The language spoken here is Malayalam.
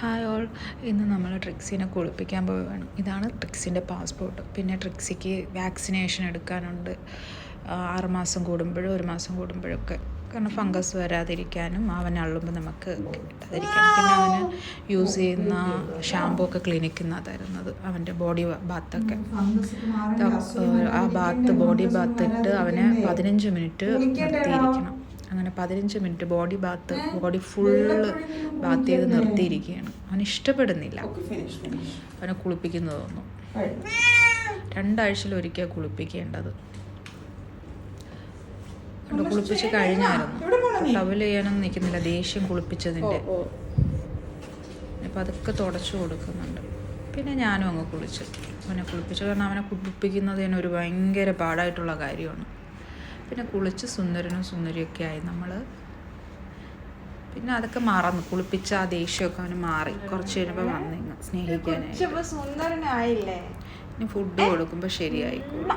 ഹായ് ഓൾ ഇന്ന് നമ്മൾ ട്രിക്സിനെ കുളിപ്പിക്കാൻ പോവുകയാണ്. ഇതാണ് ട്രിക്സിന്റെ പാസ്പോർട്ട്. പിന്നെ ട്രിക്സിക്ക് വാക്സിനേഷൻ എടുക്കാനുണ്ട്. ആറുമാസം ആറ് മാസം കൂടുമ്പോഴും ഒരു മാസം കൂടുമ്പോഴൊക്കെ. കാരണം ഫംഗസ് വരാതിരിക്കാനും അവൻ അള്ളുമ്പോൾ നമുക്ക് കിട്ടാതിരിക്കാനും. പിന്നെ അവന് യൂസ് ചെയ്യുന്ന ഷാമ്പൂ ഒക്കെ ക്ലിനിക്കിൽ നിന്നാണ് തരുന്നത്. അവന്റെ ബോഡി ബാത്തൊക്കെ. ആ ബാത്ത് ബോഡി ബാത്ത് ഇട്ട് അവനെ പതിനഞ്ച് മിനിറ്റ് നിർത്തിയിരിക്കണം. അങ്ങനെ പതിനഞ്ച് minute body bath body full bath ചെയ്ത് നിർത്തിയിരിക്കുകയാണ്. അവന് ഇഷ്ടപ്പെടുന്നില്ല. അവനെ കുളിപ്പിക്കുന്നതൊന്നും രണ്ടാഴ്ചയിൽ ഒരിക്കൽ കുളിപ്പിക്കേണ്ടത്. അവിടെ കുളിപ്പിച്ച് കഴിഞ്ഞായിരുന്നു. ടവൽ ചെയ്യാനൊന്നും നിൽക്കുന്നില്ല. ദേഷ്യം കുളിപ്പിച്ചതിന്റെ. അപ്പം അതൊക്കെ തുടച്ചു കൊടുക്കുന്നുണ്ട്. പിന്നെ ഞാനും അങ്ങ് കുളിച്ചു. അവനെ കുളിപ്പിച്ചു. കാരണം അവനെ കുളിപ്പിക്കുന്നത് തന്നെ ഒരു ഭയങ്കര പാടായിട്ടുള്ള കാര്യമാണ്. പിന്നെ കുളിച്ച് സുന്ദരനും സുന്ദരിയൊക്കെ ആയി. നമ്മൾ പിന്നെ അതൊക്കെ മറന്നു കുളിപ്പിച്ച ആ ദേഷ്യമൊക്കെ അവന് മാറി. കുറച്ച് കഴിയുമ്പോൾ വന്നിങ്ങ് സ്നേഹിക്കാനായി ഇനി ഫുഡ് കൊടുക്കുമ്പോൾ ശരിയായിക്കോളും.